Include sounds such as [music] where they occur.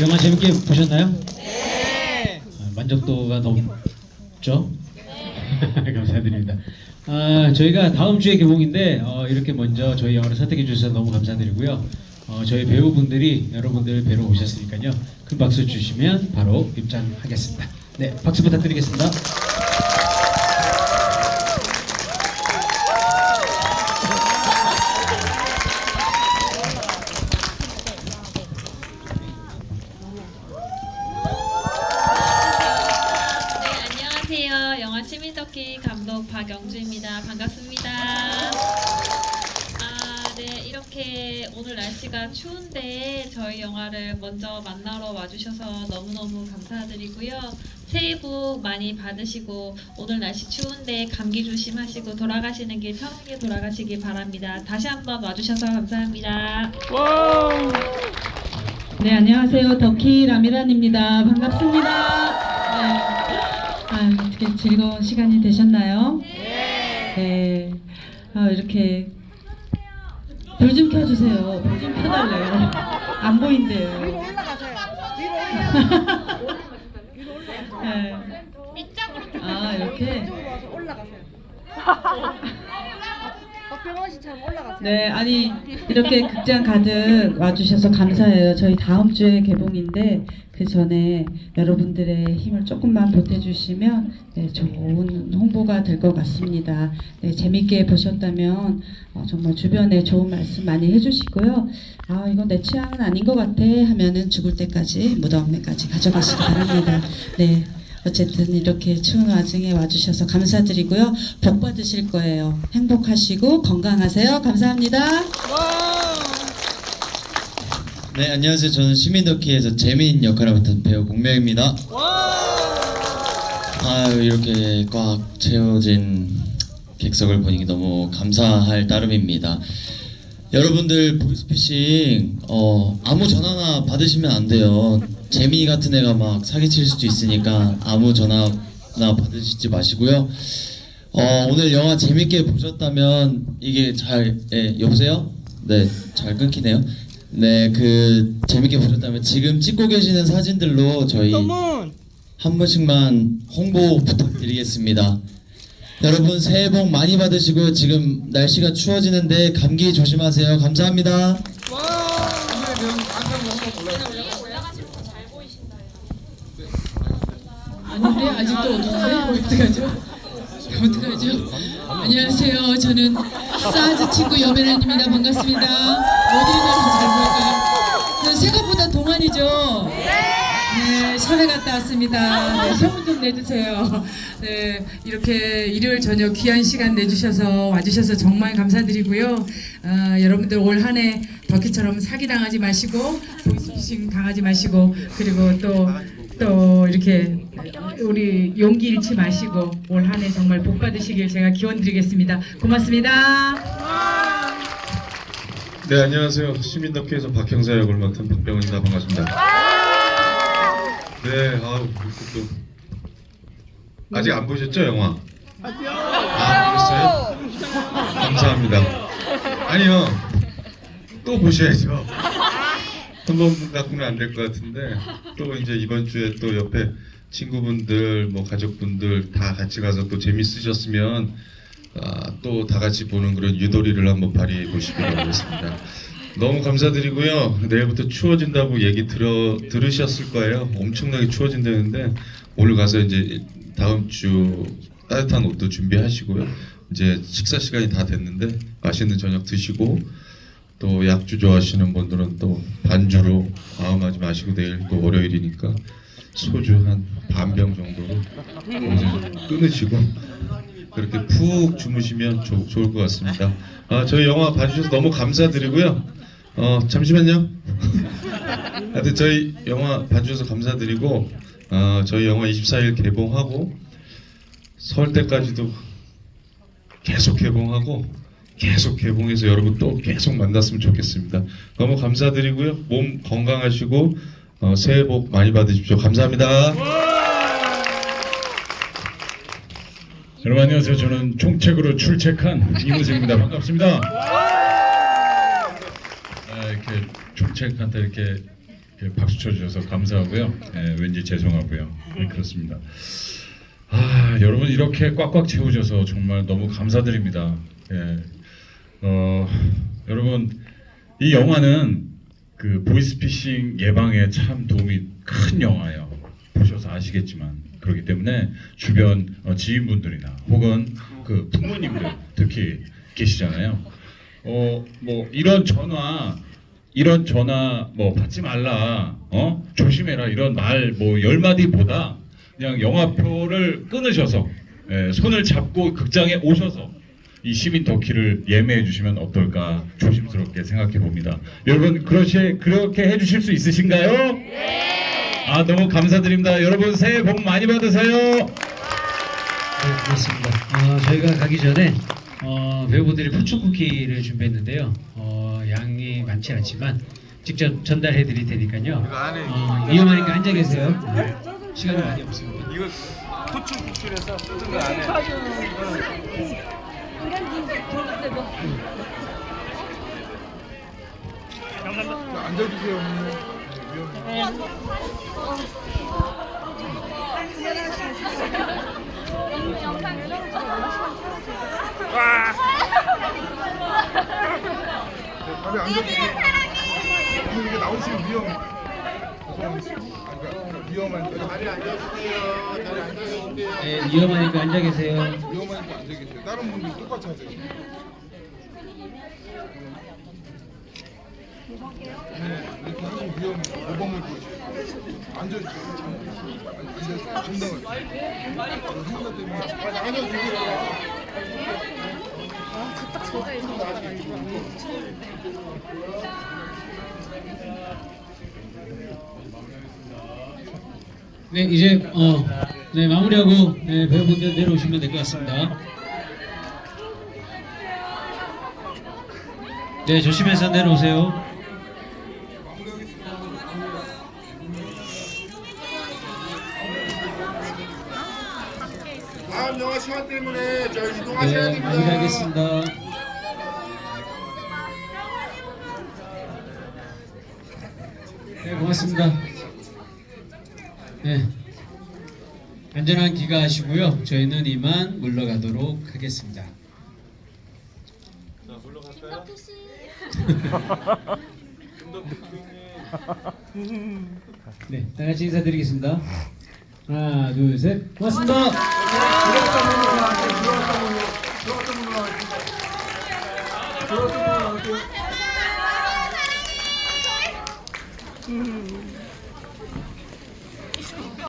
영화 재밌게 보셨나요? 네. 만족도가 높죠? [laughs] 감사드립니다. 아, 저희가 다음 주에 개봉인데 어, 이렇게 먼저 저희 영화를 선택해 주셔서 너무 감사드리고요. 어, 저희 배우분들이 여러분들 뵈러 오셨으니까요. 큰 박수 주시면 바로 입장하겠습니다. 네, 박수 부탁드리겠습니다. 시민덕기 감독 박영주입니다. 반갑습니다. 아, 네, 이렇게 오늘 날씨가 추운데 저희 영화를 먼저 만나러 와주셔서 너무너무 감사드리고요. 새해 복 많이 받으시고 오늘 날씨 추운데 감기 조심하시고 돌아가시는 길 편하게 돌아가시기 바랍니다. 다시 한번 와주셔서 감사합니다. 네, 안녕하세요. 덕희 라미란입니다. 반갑습니다. 네. 아, 어떻게 즐거운 시간이 되셨나요? 네. 아, 이렇게 불 좀 켜주세요. 불 좀 켜달래요. [laughs] 안 보인대요. 위로 올라가세요. 위로 올라가세요. [laughs] 네. 아, 이렇게. 이쪽으로 와서 올라가세요. [laughs] 박병원 씨처럼 올라가세요. 네, 아니 이렇게 극장 가득 와주셔서 감사해요. 저희 다음 주에 개봉인데 그 전에 여러분들의 힘을 조금만 보태주시면 네, 좋은 홍보가 될 것 같습니다. 네, 재밌게 보셨다면 어, 정말 주변에 좋은 말씀 많이 해주시고요. 아 이건 내 취향은 아닌 것 같아 하면은 죽을 때까지 무덤에까지 가져가시기 바랍니다. 네. 어쨌든 이렇게 추운 와중에 와주셔서 감사드리고요. 복 받으실 거예요. 행복하시고 건강하세요. 감사합니다. 네 안녕하세요 저는 시민더키에서 재민 역할을 맡은 배우 공명입니다 아유 이렇게 꽉 채워진 객석을 보니 너무 감사할 따름입니다 여러분들 보이스피싱 어 아무 전화나 받으시면 안 돼요. 재민이 같은 애가 막 사기칠 수도 있으니까 아무 전화나 받으시지 마시고요. 어 오늘 영화 재밌게 보셨다면 이게 잘 예, 여보세요? 네 잘 끊기네요. 네, 그 재밌게 보셨다면 지금 찍고 계시는 사진들로 저희 한 번씩만 홍보 부탁드리겠습니다. 여러분 새해 복 많이 받으시고요. 지금 날씨가 추워지는데 감기 조심하세요. 감사합니다. 아닌데 아직도 어떡해? 어떡하죠? 어떡하죠? 안녕하세요. 저는 사즈 친구 여배란입니다. 반갑습니다. 어디나 잘? 저 생각보다 동안이죠? 네, 샵에 갔다 왔습니다. 네, 소문 좀 내주세요. 네, 이렇게 일요일 저녁 귀한 시간 내주셔서 와주셔서 정말 감사드리고요. 아, 여러분들 올 한해 덕희처럼 사기당하지 마시고 보이스피싱 당하지 마시고 그리고 또 또 이렇게 우리 용기 잃지 마시고 올 한 해 정말 복 받으시길 제가 기원 드리겠습니다. 고맙습니다. 네 안녕하세요 시민덕회에서 박형사 역을 맡은 박병원입니다 반갑습니다. 네 아우 이렇게 또 아직 안 보셨죠 영화? 아 보셨어요? 감사합니다. 아니요 또 보셔야죠. 한 번 갖고는 안 될 것 같은데 또 이제 이번 주에 또 옆에 친구분들 뭐 가족분들 다 같이 가서 또 재밌으셨으면 아, 또 다 같이 보는 그런 유도리를 한번 발휘해 보시기 바라겠습니다. 너무 감사드리고요. 내일부터 추워진다고 얘기 들어 들으셨을 거예요. 엄청나게 추워진다는데 오늘 가서 이제 다음 주 따뜻한 옷도 준비하시고요. 이제 식사 시간이 다 됐는데 맛있는 저녁 드시고 또 약주 좋아하시는 분들은 또 반주로 마음하지 마시고 내일 또 월요일이니까 소주 한 반병 정도로 끊으시고 그렇게 푹 주무시면 좋- 좋을 것 같습니다. 아, 저희 영화 봐주셔서 너무 감사드리고요. 어, 잠시만요. 하여튼 저희 영화 봐주셔서 감사드리고 어, 저희 영화 24일 개봉하고 설 때까지도 계속 개봉하고 계속 개봉해서 여러분 또 계속 만났으면 좋겠습니다. 너무 감사드리고요. 몸 건강하시고 어, 새해 복 많이 받으십시오. 감사합니다. 여러분 안녕하세요. 저는 총책으로 출첵한 이무생입니다. 반갑습니다. 아, 이렇게 총책한테 이렇게 예, 박수 쳐주셔서 감사하고요. 예, 왠지 죄송하고요. 네, 그렇습니다. 아 여러분 이렇게 꽉꽉 채우셔서 정말 너무 감사드립니다. 예, 어, 여러분 이 영화는 그 보이스피싱 예방에 참 도움이 큰 영화예요. 보셔서 아시겠지만 그렇기 때문에 주변 어, 지인분들이나 혹은 그 부모님들 특히 계시잖아요. 어 뭐 이런 전화 이런 전화 뭐 받지 말라 어 조심해라 이런 말 뭐 열 마디보다 그냥 영화표를 끊으셔서 예, 손을 잡고 극장에 오셔서 이 시민 터키를 예매해 주시면 어떨까 조심스럽게 생각해 봅니다. 여러분 그렇게 그렇게 해 주실 수 있으신가요? 아 너무 감사드립니다. 여러분 새해 복 많이 받으세요. 네, 그렇습니다. 어, 저희가 가기 전에 어, 배우분들이 포춘 쿠키를 준비했는데요. 어, 양이 많지 않지만 직접 전달해 드릴 테니까요. 어, 위험하니까 앉아 계세요. 네, 시간이 많이 없습니다. 이거 후추 국술에서 뜯은 거 안에. 밥에 앉아주세요. 오늘 이게 나오시면 위험해. 죄송합니다. 그러니까 위험하니까. 자리 앉아주세요. 자리 앉아주세요. 네, 위험하니까 앉아 계세요. 위험하니까 앉아 계세요. 다른 분들 똑같이 하세요. 네, 이렇게 하시면 위험해요. 모범을 보여줘요. 앉아주세요. 앉아주세요. 감당을. 생각 때문에. 앉아주세요. 네, 이제 어, 네, 마무리하고 네, 배우분들 내려오시면 될 것 같습니다. 네, 조심해서 내려오세요. 다음 영화 시간 때문에 저 이동하셔야 네, 됩니다. 마무리하겠습니다. 네, 고맙습니다. 네. 안전한 귀가하시고요. 저희는 이만 물러가도록 하겠습니다. 네, 다 같이 인사드리겠습니다. 하나, 둘, 셋, 고맙습니다.